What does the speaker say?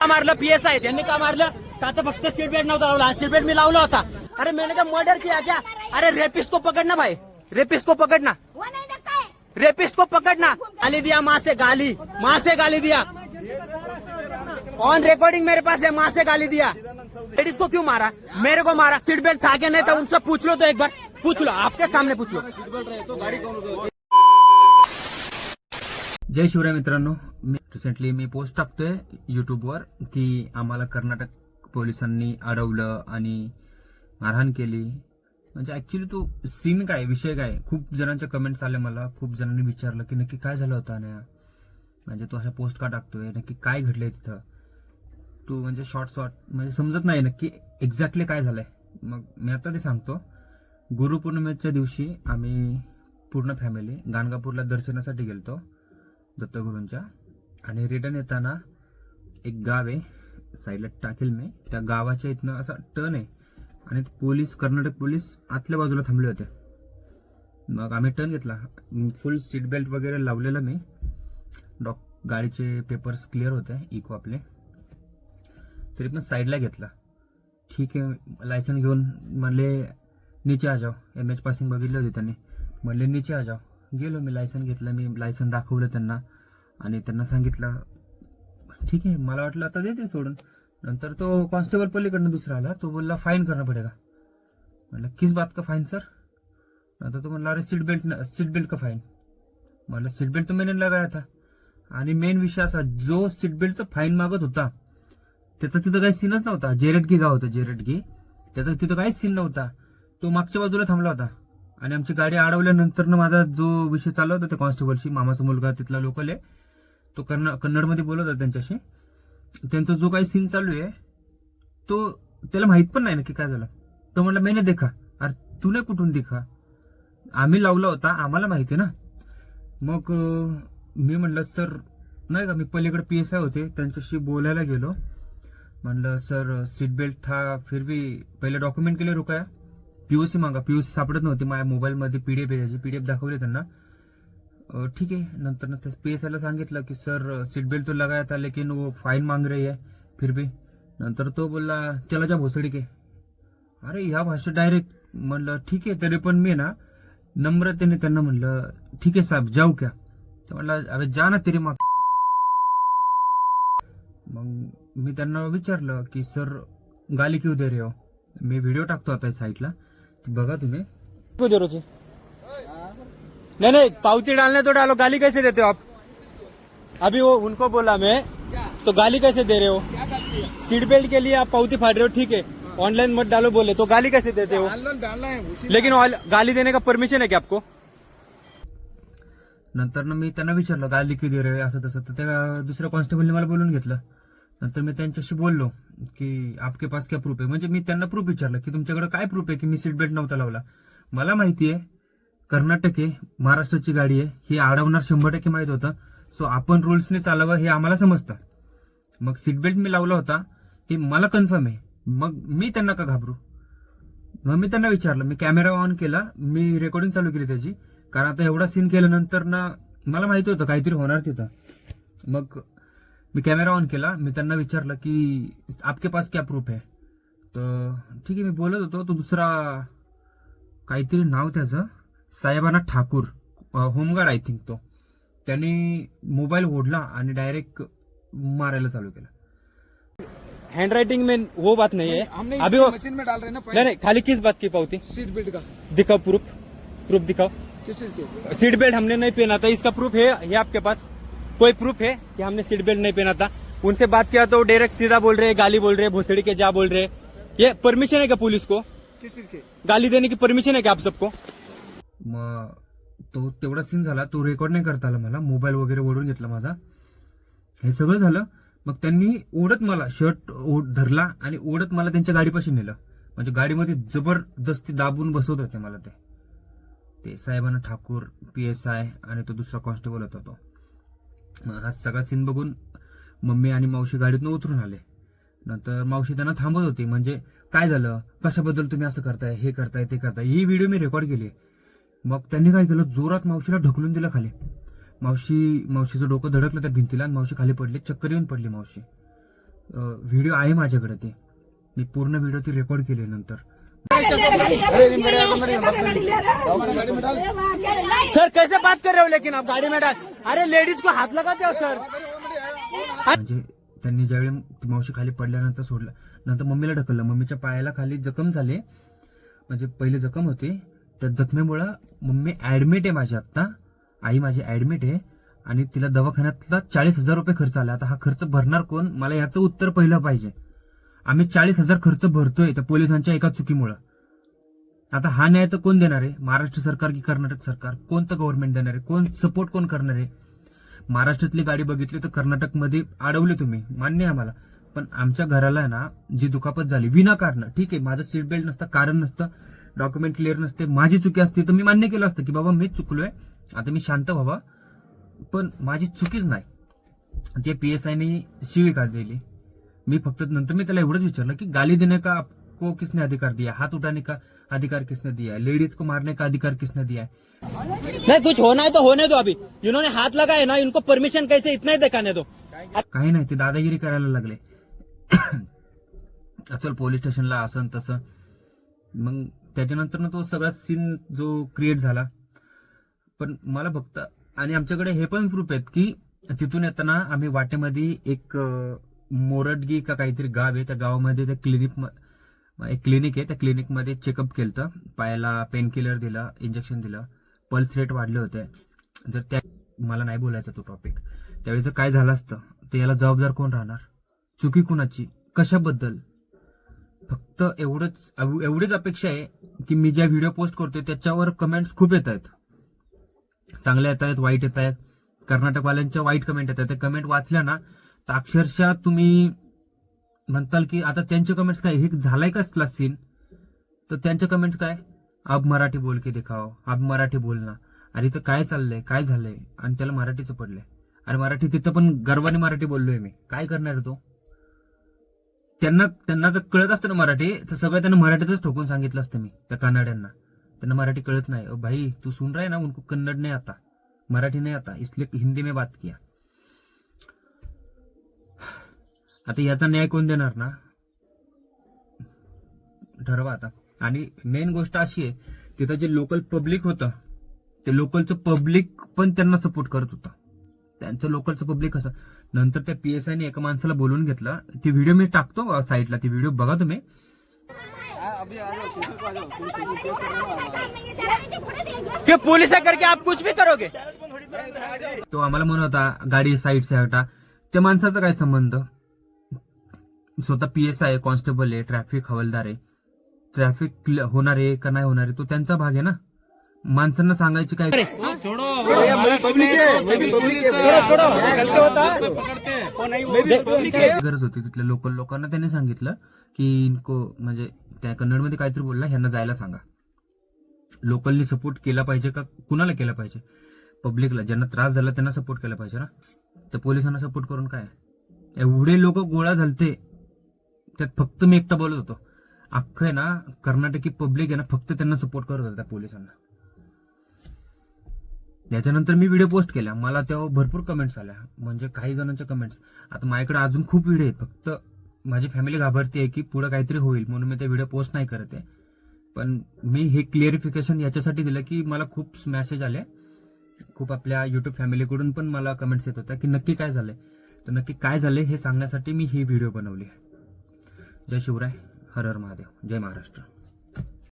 का मारलं पीएस आहे. त्यांनी का मारलं? का तर फक्त सीट बेल्ट नव्हता लावला. सीट बेल्ट मी लावला होता. अरे, मैंने क्या मर्डर किया क्या? अरे रेपिस्ट को पकड़ना भाई. रेपिस्ट को पकड़ना रेपिस्ट को पकड़ना गाली दिया, माँ से गाली. माँ से गाली दिया. ऑन रिकॉर्डिंग मेरे पास है, माँ से गाली दिया. लेडीज़ को क्यों मारा? मेरे को मारा. सीट बेल्ट था क्या? नहीं था, उनसे पूछ लो तो एक बार. पूछ लो, आपके सामने पूछ लो. जय शिवराय मित्रांनो. मी रिसेंटली मी पोस्ट टाकतोय यूट्यूबवर की आम्हाला कर्नाटक पोलिसांनी अडवलं आणि मारहाण केली. म्हणजे ॲक्च्युली तो सीन काय विषय काय? खूप जणांच्या कमेंट्स आले मला. खूप जणांनी विचारलं की नक्की काय झालं होतं आणि म्हणजे तू अशा पोस्ट का टाकतोय? नक्की काय घडलंय तिथं? तू म्हणजे शॉर्ट शॉर्ट म्हणजे समजत नाही नक्की एक्झॅक्टली काय झालंय. मग मी आता ते सांगतो. गुरुपौर्णिमेच्या दिवशी आम्ही पूर्ण फॅमिली गाणगापूरला दर्शनासाठी गेलतो. दत्तगुरूंच्या. आणि रिटर्न येताना एक गाव आहे साईडला टाकेल मी. त्या गावाच्या इथनं असा टर्न आहे. आणि पोलीस कर्नाटक पोलीस आतल्या बाजूला थांबले होते. मग आम्ही टर्न घेतला. फुल सीट बेल्ट वगैरे लावलेलं मी. डॉक गाडीचे पेपर्स क्लिअर होते इको आपले. तरी पण साईडला घेतला. ठीक आहे लायसन घेऊन म्हणले नीचे आ जाओ. एम एच पासिंग बघितली होती त्यांनी. म्हणले नीचे आ जाओ. गेलो मी लायसन घेतलं मी लायसन दाखवलं त्यांना आणि त्यांना सांगितलं ठीक आहे मला वाटलं आता देतील सोडून. नंतर तो कॉन्स्टेबल पलीकडनं दुसरा आला तो बोलला फाईन करणं पडेगा. म्हटलं किस बात का फाईन सर नंतर तो म्हणला अरे सीट बेल्ट सीट बेल्ट का फाईन म्हटलं सीट बेल्ट तो मैंने लगाया था आणि मेन विषय असा जो सीट बेल्टचा फाईन मागत होता त्याचा तिथं काही सीनच नव्हता. जेरेटगी गाव होतं जेरेटगी. त्याचा तिथं काहीच सीन नव्हता. तो मागच्या बाजूला थांबला होता. आणि आमची गाडी अडवल्यानंतर माझा जो विषय चालला होता त्या कॉन्स्टेबलशी मामाचा मुलगा तिथला लोकल आहे तो कन्न कन्नडमध्ये बोलत होता त्यांच्याशी. त्यांचा जो काही सीन चालू आहे तो त्याला माहीत पण नाही ना की काय झालं. तो म्हणला मैंने देखा. अरे तुने कुठून देखा? आम्ही लावला होता आम्हाला माहिती आहे ना. मग मी म्हणलं सर नाही का मी पलीकडे पी एस आय होते त्यांच्याशी बोलायला गेलो. म्हणलं सर सीट बेल्ट था फिर भी पहिले डॉक्युमेंट केले रुकाया. पीओसी मागा. पीओसी सापडत नव्हती. माझ्या मोबाईलमध्ये पी डी एफ याची पी डी एफ दाखवली त्यांना. ठीक आहे. नंतर ना त्या पी एस आयला सांगितलं की सर सीट बेल्ट तो लगाया था लेकिन वो फाईन मांग रही है. फिर भी. नंतर तो बोलला त्याला जा भोसडी के? अरे ह्या भाषेत डायरेक्ट म्हणलं ठीक आहे तरी पण मी ना नम्रतेने त्यांना म्हणलं ठीक आहे साहेब जाऊ क्या? तर म्हणलं अरे जा ना तरी मग. मग मी त्यांना विचारलं की सर गाली क्यू दे रे हो? मी व्हिडिओ टाकतो आता साईटला बघा तुम्ही. दे रोजी. नहीं नहीं पावती डालने तो डालो गाली कैसे देते हो आप? अभी वो उनको बोला मैं तो गाली कैसे दे रहे हो? सीट बेल्ट के लिए आप पावती फाड़ रहे हो ठीक है। ऑनलाइन मत डालो बोले तो गाली कैसे देते हो? लेकिन गाली देने का परमिशन है क्या आपको? नंतर ना मी त्यांना विचारलं गाली क्यों दे रहे हो? असं तसं. तर त्या दुसऱ्या कॉन्स्टेबलने मला बोलून घेतलं. नंतर मी त्यांच्याशी बोललो की आपके पास क्या प्रूफ आहे? म्हणजे मी त्यांना प्रूफ विचारलं की तुमच्याकडे काय प्रूफ आहे की मी सीट बेल्ट नव्हता लावला? मला माहिती आहे कर्नाटक आहे महाराष्ट्राची गाडी आहे ही अडवणार शंभर टक्के माहीत होतं. सो आपण रुल्सने चालावं हे आम्हाला समजतं. मग सीट बेल्ट मी लावला होता हे मला कन्फर्म आहे. मग मी त्यांना का घाबरू? मग मी त्यांना विचारलं मी कॅमेरा ऑन केला मी रेकॉर्डिंग चालू केली त्याची. कारण आता एवढा सीन केल्यानंतर ना मला माहिती होतं काहीतरी होणार तिथं. मग मी कॅमेरा ऑन केला. मी त्यांना विचारलं की आपके पास क्या प्रूफ आहे तर ठीक आहे मी बोलत होतो. तो दुसरा काहीतरी नाव त्याचं. साहेबाना Thakur home guard I think तो. त्यांनी मोबाईल ओढला आणि डायरेक्ट मारायला चालू केलं. हैंड राइटिंग में वो बात नहीं है। हमने अभी इसको वो मशीन में डाल रहे ना नहीं नहीं खाली किस बात की पावती? सीट बेल्ट का। दिखाओ प्रूफ प्रूफ दिखाओ। किस चीज के? सीट बेल्ट हमने नहीं पहना था इसका प्रूफ है है आपके पास? कोई प्रूफ है कि हमने सीट बेल्ट नहीं पहना था? उनसे बात किया तो डायरेक्ट सीधा बोल रहे हैं गाली बोल रहे हैं भोसड़ी के जा बोल रहे। हैं ये परमिशन है क्या पुलिस को? किस चीज के? गाली देने की परमिशन है क्या आप सबको? मग तो तेवढा सीन झाला तो रेकॉर्ड नाही करता आला मला. मोबाईल वगैरे ओढून घेतला माझा. हे सगळं झालं. मग त्यांनी ओढत मला शर्ट धरला आणि ओढत मला त्यांच्या गाडीपाशी नेलं. म्हणजे गाडीमध्ये जबरदस्ती दाबून बसवत होते मला ते. ते साहेबांना ठाकूर पी एस आय आणि तो दुसरा कॉन्स्टेबल होता तो. मग हा सगळा सीन बघून मम्मी आणि मावशी गाडीतून उतरून आले. नंतर मावशी त्यांना थांबत होती म्हणजे काय झालं? कशाबद्दल तुम्ही असं करताय हे करताय ते करताय? ही व्हिडिओ मी रेकॉर्ड केली. मग त्यांनी काय केलं? जोरात मावशीला ढकलून दिलं खाली. मावशी मावशीचं डोकं धडकलं त्या भिंतीला आणि मावशी खाली पडली चक्कर येऊन पडली मावशी. व्हिडिओ आहे माझ्याकडे ते. मी पूर्ण व्हिडिओ ती रेकॉर्ड केली नंतर. सर कैसे बात कर रहे हो लेकिन आप गाड़ी में डाल अरे लेडीज को हाथ लगाते हो सर। म्हणजे त्यांनी ज्यावेळी मावशी खाली पडल्यानंतर सोडलं नंतर मम्मीला ढकललं. मम्मीच्या पायाला खाली जखम झाले. म्हणजे पहिले जखम होते. त्या जखमेमुळं मम्मी ऍडमिट आहे माझी आत्ता. आई माझी ऍडमिट आहे. आणि तिला दवाखान्यातला चाळीस हजार रुपये खर्च आला. आता हा खर्च भरणार कोण? मला याचं उत्तर पहिलं पाहिजे. आम्ही चाळीस हजार खर्च भरतोय त्या पोलिसांच्या एका चुकीमुळं. आता हा न्याय तर कोण देणार आहे? महाराष्ट्र सरकार की कर्नाटक सरकार? कोणतं गव्हर्नमेंट देणार आहे? कोण सपोर्ट कोण करणार आहे? महाराष्ट्रातली गाडी बघितली तर कर्नाटकमध्ये अडवले तुम्ही. मान्य आहे आम्हाला. पण आमच्या घराला आहे ना जी दुखापत झाली विनाकारण. ठीक आहे माझं सीट बेल्ट नसतं कारण नसतं डॉक्युमेंट क्लिअर नसते माझी चुकी असते तर मी मान्य केलं असतं की बाबा मीच चुकलोय आता मी शांत व्हावा. पण माझी चुकीच नाही. ते पी एस आयने शिविका दिली मी फक्त नंतर मी त्याला एवढंच विचारलं की गाली देणं का आपको किसने अधिकार दिया? हाथ उठाने का अधिकार किसने दिया है? लेडीज को मारने का अधिकार किसने दिया है? नहीं कुछ होना है तो होने दो अभी। इन्होंने हाथ लगाए ना इनको परमिशन कैसे इतना ही दिखाने दो? काही नाही ते दादागिरी करायला लागले। चल पोलीस स्टेशनला असं न तसं. मग त्याच्यानंतर तो सगळा सीन जो क्रिएट झाला. पण मला फक्त आणि आमच्याकडे हे पण प्रूफ आहेत की तिथून येताना आम्ही वाटेमध्ये एक मोरडगी का काहीतरी गाव आहे त्या गावामध्ये त्या क्लिनिक एक क्लिनिक आहे. त्या क्लिनिकमध्ये चेकअप केलं पायाला पेन किलर दिलं इंजेक्शन दिलं. पल्स रेट वाढले होते. जर त्या मला नाही बोलायचा तो टॉपिक त्यावेळी जर काय झालं असतं तर याला जबाबदार कोण राहणार? चुकी कुणाची? कशाबद्दल? फक्त एवढंच एवढीच अपेक्षा आहे की मी ज्या व्हिडिओ पोस्ट करतोय त्याच्यावर कमेंट्स खूप येत आहेत. चांगल्या येत आहेत वाईट येत आहेत. कर्नाटकवाल्यांच्या वाईट कमेंट येत आहेत. ते कमेंट वाचल्या ना तर अक्षरशः तुम्ही म्हणताल की आता त्यांचे कमेंट्स काय हे झालाय का असला सीन तर त्यांचे कमेंट काय? अब मराठी बोल के दिखाओ अब मराठी बोलना. अरे इथं काय चाललंय काय झालंय? आणि त्याला मराठीचं पडलंय. अरे मराठी तिथं पण गर्वाने मराठी बोललोय मी. काय करणार तो? त्यांना त्यांना जर कळत असतं ना मराठी तर सगळं त्यांना मराठीतच ठोकून सांगितलं असतं मी त्या कन्नड्यांना त्यांना मराठी कळत नाही. भाई तू सुन रहा ना उनको कन्नड नाही आता. मराठी नाही आता. इसलिए हिंदी में बात किया. आता याचा न्याय कोण देणार ना? ठरवा आता. आणि मेन गोष्ट अशी आहे तिथं जे लोकल पब्लिक होतं ते लोकलचं पब्लिक पण त्यांना सपोर्ट करत होतं. त्यांचं लोकलचं पब्लिक असं. नंतर त्या पी एस आयने एका माणसाला बोलून घेतलं. ती व्हिडिओ मी टाकतो साईडला ती व्हिडिओ बघा तुम्ही. कि पुलिस करके आप कुछ भी करोगे. तो आम्हाला म्हणत होता गाडी साईड से हटा. त्या माणसाचा काय संबंध? स्वतः पी एस आय कॉन्स्टेबल आहे ट्रॅफिक हवालदार आहे. ट्रॅफिक होणार आहे का नाही होणार आहे तो त्यांचा भाग आहे ना? माणसांना सांगायची काय गरज होती तिथल्या लोकल लोकांना. त्यांनी सांगितलं की इनको म्हणजे त्या कन्नडमध्ये काहीतरी बोलला ह्यांना जायला सांगा. लोकलनी सपोर्ट केला पाहिजे का? कुणाला केला पाहिजे? पब्लिकला ज्यांना त्रास झाला त्यांना सपोर्ट केला पाहिजे ना? तर पोलिसांना सपोर्ट करून काय? एवढे लोक गोळा झालते. त्यात फक्त मी एकटा बोलत होतो. अख्खं आहे ना कर्नाटकी पब्लिक आहे ना फक्त त्यांना सपोर्ट करत होता त्या पोलिसांना. त्याच्यानंतर मी व्हिडिओ पोस्ट केला. मला तेव्हा भरपूर कमेंट्स आल्या. म्हणजे काही जणांच्या कमेंट्स आता माझ्याकडे अजून खूप व्हिडिओ आहेत. फक्त माझी फॅमिली घाबरते की पुढे काहीतरी होईल म्हणून मी ते व्हिडिओ पोस्ट नाही करत आहे. पण मी हे क्लिअरिफिकेशन याच्यासाठी दिलं की मला खूप मेसेज आले. खूप आपल्या युट्यूब फॅमिलीकडून पण मला कमेंट्स येत होत्या की नक्की काय झालंय. तर नक्की काय झालंय हे सांगण्यासाठी मी ही व्हिडिओ बनवली आहे. जय शिवराय हर हर महादेव जय महाराष्ट्र.